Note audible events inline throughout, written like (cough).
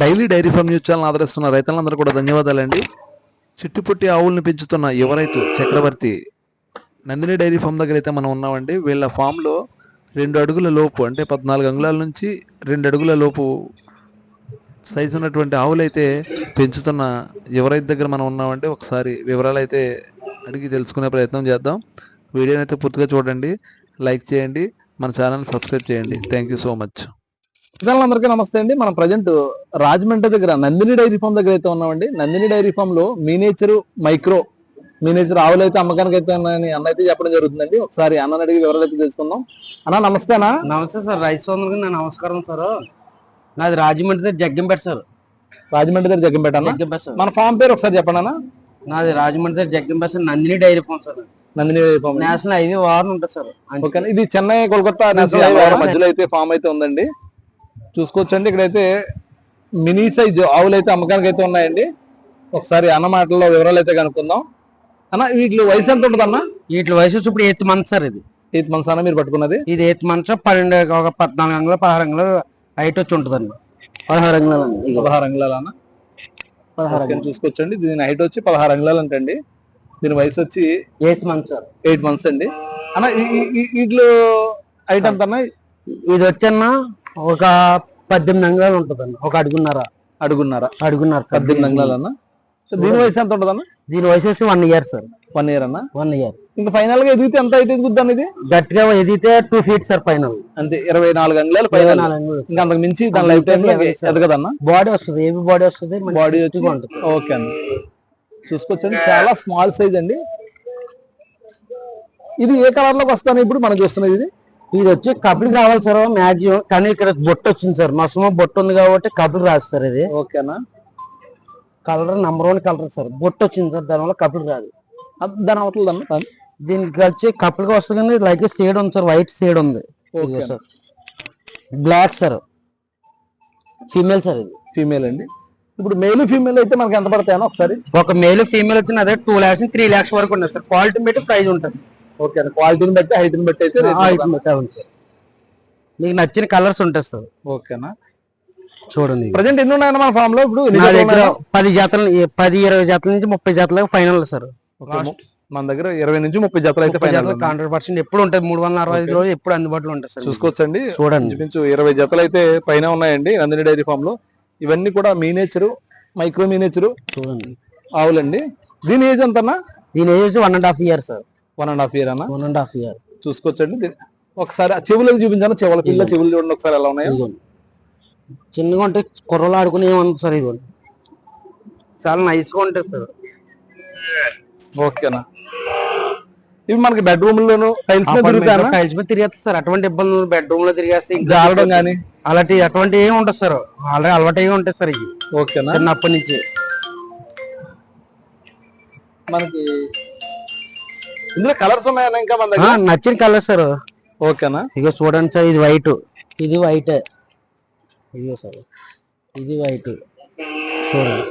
Daily dairy farm news channel ఆదరిస్తున్న రైతులందరూ కూడా ధన్యవాదాలండి. చిట్టుపుట్టి ఆవుల్ని పెంచుతున్న యువ రైతు చక్రవర్తి నందిని డైరీ ఫామ్ దగ్గర అయితే మనం ఉన్నామండి వీళ్ళ ఫామ్లో రెండు అడుగుల లోపు అంటే పద్నాలుగు అంగుళాల నుంచి రెండు అడుగుల లోపు సైజు ఉన్నటువంటి ఆవులు అయితే పెంచుతున్న యువ రైతు దగ్గర మనం ఉన్నామండి ఒకసారి వివరాలు అయితే అడిగి తెలుసుకునే ప్రయత్నం చేద్దాం. వీడియోని అయితే పూర్తిగా చూడండి లైక్ చేయండి మన ఛానల్ సబ్స్క్రైబ్ చేయండి. థ్యాంక్ యూ సో మచ్ అందరికీ నమస్తే అండి. మనం ప్రజెంట్ రాజమండ్రి దగ్గర నందిని డైరీ ఫామ్ దగ్గర అయితే ఉన్నామండి. నందిని డైరీ ఫామ్లో మీనేచర్ మైక్రో మీనేచర్ ఆవులు అయితే అమ్మకానికి అయితే ఉన్నాయని అన్న అయితే చెప్పడం జరుగుతుందండి. ఒకసారి అన్నని అడిగి వివరాలు అయితే తెలుసుకుందాం. అన్న నమస్తే అన్న. నమస్తే సార్. రైస్ సోదరులకు నా నమస్కారం సార్. నాది రాజమండ్రి దగ్గర జగ్గంపేట సార్. రాజమండ్రి దగ్గర జగ్గంపేట అన్న. జగ్గంపేట సార్. మన ఫామ్ పేరు ఒకసారి చెప్పండి అన్న. నాది రాజమండ్రి దగ్గర Jaggampeta sir. Nandini dairy farm sir. Nandini dairy farm. National highway వారం ఉంటుంది సార్. ఓకే ఇది చెన్నై కోల్కతా నేషనల్ హైవే మధ్యలో అయితే ఫామ్ అయితే ఉందండి. చూసుకోవచ్చండి. ఇక్కడైతే మినీ సైజ్ ఆవులు అయితే అమ్మకానికి అయితే ఉన్నాయండి. ఒకసారి అన్న మాటల్లో వివరాలు అయితే కనుక్కుందాం. అన్న వీటి వయసు ఎంత ఉంటుంది అన్న వీటి వయసు వచ్చి ఇప్పుడు ఎయిత్ మంత్ సార్ ఇది. ఎయిత్ మంత్స్ అన్న మీరు పట్టుకున్నది? ఇది ఎయిత్ మంత్స్ పన్నెండు ఒక పద్నాలుగు అంగులు పదహారు అంగులు హైట్ వచ్చి ఉంటుందండి. పదహారు అంగుళాలు. పదహారు అంగుళాలు అన్న? పదహారు ఓకే, చూసుకోవచ్చండి. దీని హైట్ వచ్చి పదహారు అంగుళాలు అంటండి. దీని వయసు వచ్చి eighth month sir. Eight months అండి. అన్న వీటిలో హైట్ ఎంత అన్న ఇది వచ్చన్న ఒక పద్దెనిమిది అంగుళాలు ఉంటుందండి ఒక అడుగున్నర. అడుగున్నారా. అడుగున్నర పద్దెనిమిది అంగుళాలు అన్న సో దీని వయసు ఎంత ఉంటుంది అన్న దీని వయసు వచ్చి one year sir. One year అన్న? One year. ఇంకా ఫైనల్గా ఎదిగితే ఎంత అయితే ఎదుగుద్ది ఇది గట్టిగా ఎదిగితే టూ ఫీట్ సార్ పైన అంతే ఇరవై నాలుగు అంగుళాలు పైన ఇంకా అంతకు మించి దాని లైఫ్ టైం ఎదగదన్న? బాడీ వస్తుంది ఏవి బాడీ వస్తుంది బాడీ వచ్చి ఉంటుంది. ఓకే అండి చూసుకోవచ్చండి చాలా స్మాల్ సైజ్ అండి. ఇది ఏ కలర్లోకి వస్తాను ఇప్పుడు మనం చూస్తున్నది ఇది? ఇది వచ్చి కపిల్ కావాలి సార్ మ్యాక్సిమం కానీ ఇక్కడ బొట్టు వచ్చింది సార్. మసమ బొట్టు ఉంది కాబట్టి కపిల్ రాదు సార్ ఇది. ఓకేనా? Colour number one colour sir. బొట్టు వచ్చింది సార్ దానివల్ల కపిల్ రాదు. దాని అవతల అన్న దీనికి వచ్చి కపిల్గా వస్తుంది కానీ లైక్ షేడ్ ఉంది సార్ వైట్ షేడ్ ఉంది. Okay. Sir. Black sir. Female sir ఇది. ఫీమేల్ అండి. ఇప్పుడు మేల్ ఫీమేల్ అయితే మనకి ఎంత పడతాయన్న ఒకసారి? ఒక మేల్ ఫీమేల్ వచ్చిన అదే టూ ల్యాక్స్ త్రీ ల్యాక్స్ వరకు ఉంది సార్. క్వాలిటీ బట్టి ప్రైస్ ఉంటుంది. ఓకే క్వాలిటీని బట్టి హైట్ని బట్టి అయితే ఉంటుంది. బట్టి అవును సార్. మీకు నచ్చిన కలర్స్ ఉంటాయి సార్. ఓకేనా చూడండి. ప్రజెంట్ ఎన్ని ఉన్నాయన్న మన ఫామ్లో ఇప్పుడు నా దగ్గర? పది జాతలు పది ఇరవై జాతల నుంచి ముప్పై జాతల ఫైనల్ సార్. మన దగ్గర ఇరవై నుంచి ముప్పై జతలు అయితే హండ్రెడ్ పర్సెంట్ ఎప్పుడు ఉంటుంది మూడు వందల అరవై ఐదు రోజులు ఎప్పుడు అందుబాటులో ఉంటుంది సార్ చూసుకోవచ్చండి. చూడండి. ఇరవై జతలు అయితే పైన ఉన్నాయండి నందిని డైరీ ఫామ్లో ఇవన్నీ కూడా మీనేచరు మైక్రో మీనేచరు చూడండి. ఆవులండి. దీని ఏజ్ ఎంత అన్న దీని age one and half year sir. One and half year అన్న? వన్ అండ్ హాఫ్ ఇయర్ చూసుకోవచ్చండి. ఒకసారి చెవులకు చూపించాను? చెవుల పిల్ల చెవులు చూడండి ఒకసారి ఎలా ఉన్నాయో. చిన్నగా ఉంటే కుర్రలు ఆడుకుని ఏమన్నా సార్ ఇదిగోండి. చాలా నైస్గా ఉంటుంది సార్. ఓకేనా? ఇవి మనకి బెడ్రూమ్ లోను టైల్స్ టైల్స్ మీద తిరిగేస్తారు సార్. అటువంటి ఇబ్బందులు బెడ్రూమ్లో తిరిగేస్తే జారడం గానీ? అలాంటి అటువంటి ఏమి ఉండదు సార్. ఆల్రెడీ అలవాటు అయ్యి ఉంటాయి సార్ ఇవి. ఓకేనా? చిన్నప్పటి నుంచి. మనకి ఇందులో కలర్స్ ఉన్నాయన్నా ఇంకా మన దగ్గర? నచ్చిన కలర్ సార్. ఓకేనా? ఇక చూడండి సార్ ఇది వైట్. ఇది వైట్. ఇదిగో సార్ ఇది వైట్. చూడండి.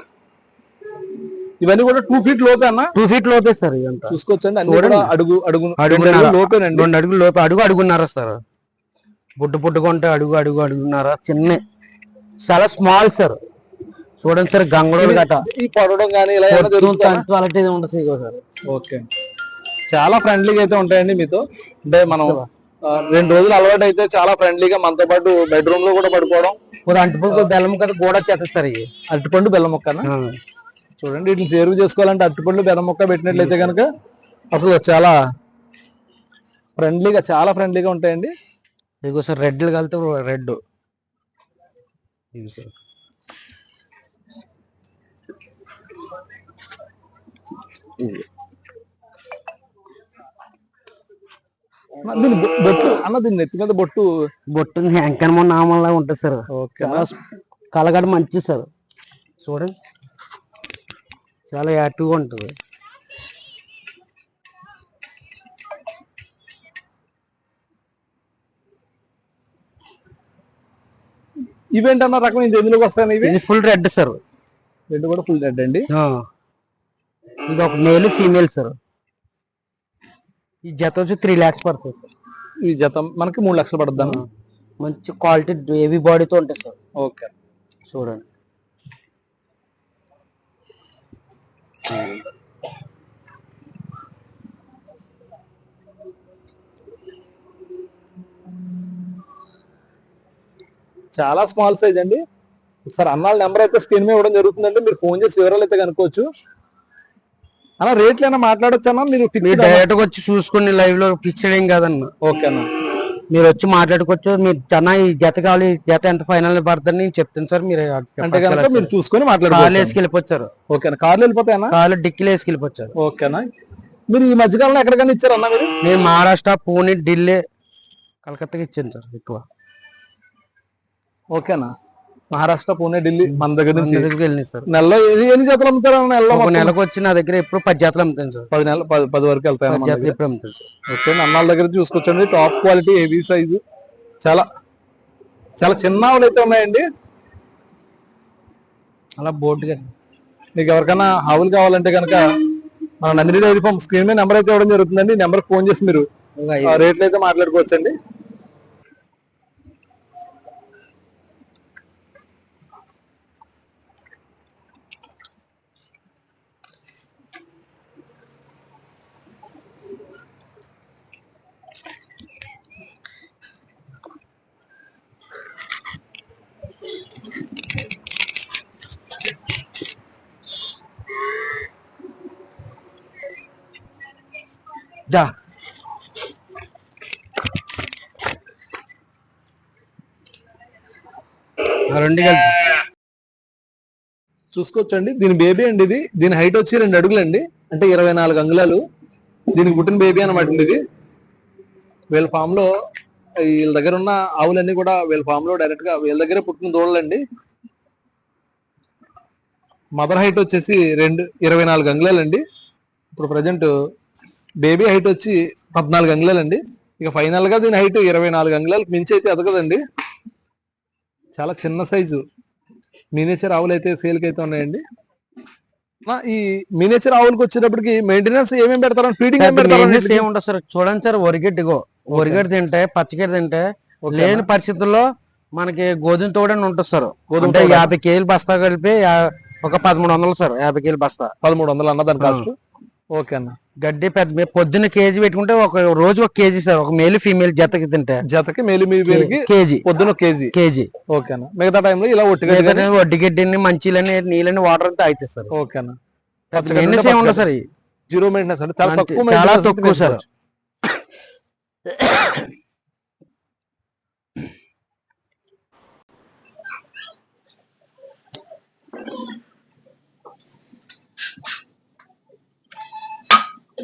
ఇవన్నీ కూడా టూ ఫీట్ లోపే అన్న? టూ ఫీట్ లోపే సార్ ఇదంతా. చూసుకోవచ్చండి. అన్ని కూడా అడుగు. రెండు అడుగులు లోపేనండి. రెండు అడుగులు లోపు. అడుగు అడుగున్నారా సార్. బుడ్డు బుడ్డుగా ఉంటే అడుగు అడుగు అడుగున్నారా. చిన్న. చాలా స్మాల్ సార్. చూడండి సార్ గంగడోలు గట ఈ పడడం కానీ ఇలా జరుగుతుందా? ఉండదు సార్. ఓకే. చాలా ఫ్రెండ్లీగా అయితే ఉంటాయండి మీతో అంటే మనం రెండు రోజులు అలవాటు అయితే చాలా ఫ్రెండ్లీగా మనతో పాటు బెడ్రూమ్లో కూడా పడుకోవడం. అంటుపుకు బెల్లం కదా గోడ చేస్తారు అరటిపండు బెల్లం మొక్కన? ఆ. చూడండి వీటిని సేవ్ చేసుకోవాలంటే అరటిపండు బెల్లం మొక్క పెట్టినట్లయితే కనుక అసలు చాలా ఫ్రెండ్లీగా చాలా ఫ్రెండ్లీగా ఉంటాయండి. ఇదిగో సార్ రెడ్ కలితే రెడ్ సార్. దీని బొట్టు అన్న దీని నెత్తి మీద బొట్టు బొట్టు వెంకన్న నామంలా ఉంటుంది సార్. ఓకే. చాలా కలగడ మంచి సార్. చూడండి. చాలా యాక్టివ్గా ఉంటుంది. ఇవేంటన్న రకం ఇది ఎందులోకి వస్తాయి ఇవి? Full red sir. రెండు కూడా ఫుల్ రెడ్ అండి. ఇది ఒక మేల్ ఫీమేల్ సార్. ఈ జత వచ్చి త్రీ ల్యాక్స్ పడుతుంది సార్. ఈ జత మనకి మూడు లక్షలు పడుతుంది మంచి క్వాలిటీ హెవీ బాడీతో ఉంటుంది సార్. ఓకే. చూడండి. చాలా స్మాల్ సైజ్ అండి. సార్ అన్నాళ్ళ నెంబర్ అయితే స్క్రీన్ మీద ఇవ్వడం జరుగుతుందండి. మీరు ఫోన్ చేసి వివరాలు అయితే కనుక్కోవచ్చు. అన్న రేట్లు అయినా మాట్లాడొచ్చు మీరు మీరు డైరెక్ట్ వచ్చి చూసుకుని లైవ్లో ఫిక్స్డ్ ఏం కాదన్న. ఓకే అన్న. మీరు వచ్చి మాట్లాడుకోవచ్చు. మీరు జన ఈ జత కావాలి జత ఎంత ఫైనల్ పడుతుంది నేను చెప్తాను సార్. మీరు అంటే కనుక మీరు చూసుకొని మాట్లాడుకోవచ్చు వేసుకెళ్ళిపోచ్చారు ఓకే అన్న. కార్లు వెళ్ళిపోతాయన్నా కాలు డిక్కీలు వేసుకెళ్ళిపోచ్చారు. ఓకేనా మీరు ఈ మధ్యకాలంలో ఎక్కడికైనా ఇచ్చారన్నా మీరు? నేను మహారాష్ట్ర పూణే ఢిల్లీ కలకత్తాకి ఇచ్చాను సార్ ఎక్కువ. ఓకేనా మహారాష్ట్ర పూణే ఢిల్లీ మన దగ్గర నుంచి. దగ్గరికి వెళ్ళినాయి సార్. నెలలో ఎన్ని- జతలు అమ్ముతారు నెలలో ఒక? నెలకు వచ్చి నా దగ్గర ఎప్పుడు పది జాతలు అమ్ముతాను సార్. పది నెలలు పది పది వరకు వెళ్తాయి పది జాతలు ఎప్పుడు అమ్ముతాను సార్. ఓకే అన్నాళ్ళ దగ్గర చూసుకొచ్చండి. టాప్ క్వాలిటీ హెవీ సైజు చాలా చాలా చిన్న అయితే ఉన్నాయండి. అలా బోర్డుగా మీకు ఎవరికైనా ఆవులు కావాలంటే కనుక మన నందిని డైరీ ఫామ్ స్క్రీన్ మీద నెంబర్ అయితే ఇవ్వడం జరుగుతుందండి. నెంబర్ ఫోన్ చేసి మీరు రేట్లు అయితే మాట్లాడుకోవచ్చండి. దా. రెండు కలిపి. చూసుకోవచ్చండి. దీని బేబీ అండి ఇది. దీని హైట్ వచ్చి రెండు అడుగులు అండి అంటే ఇరవై నాలుగు అంగుళాలు. దీనికి పుట్టిన బేబీ అనమాట అండి ఇది. వీళ్ళ ఫామ్లో వీళ్ళ దగ్గర ఉన్న ఆవులన్నీ కూడా వీళ్ళ ఫామ్లో డైరెక్ట్గా వీళ్ళ దగ్గరే పుట్టిన దూడలండి. మదర్ హైట్ వచ్చేసి రెండు ఇరవై నాలుగు అంగుళాలండి. ఇప్పుడు ప్రజెంట్ బేబీ హైట్ వచ్చి పద్నాలుగు అంగుళాలు అండి ఇక ఫైనల్గా దీని హైట్ ఇరవై నాలుగు అంగుళాలకు మించి అయితే ఎదగదండి. చాలా చిన్న సైజు మినిచర్ ఆవులు అయితే సేల్కి అయితే ఉన్నాయండి. ఈ మినిచర్ ఆవులకు వచ్చేటప్పటికి మెయింటెనెన్స్ ఏమేమి పెడతారు? Feeding sir. చూడండి సార్ ఒరిగడ్డిగో ఒరిగడ్డి తింటే పచ్చగడ్డి తింటే లేని పరిస్థితుల్లో మనకి గోధుమ తోడని ఉంటుంది సార్. గోధుమ. యాభై కేజీలు బస్తా కలిపి ఒక పదమూడు వందలు సార్. యాభై కేజీలు బస్తా. పదమూడు వందలు అన్న దాని కాస్ట్ ఓకే అన్న. గడ్డి పెద్ద పొద్దున్న కేజీ పెట్టుకుంటే ఒక రోజు ఒక కేజీ సార్ ఒక మేల్ ఫీమేల్ జతకి తింటే. జతకి మేలి కేజీ. పొద్దున కేజీ. కేజీ. ఓకే అన్న మిగతా టైంలో ఇలా మిగతా వడ్డీ గడ్డిని మంచిలని నీళ్ళని వాటర్ అంతా అవుతాయి సార్. ఓకే అన్న మెయింటెనెన్స్ ఏం ఉండదు సార్. జీరో మెయింటెనెన్స్ అంటే చాలా. తక్కువ చాలా తక్కువ సార్. (coughs)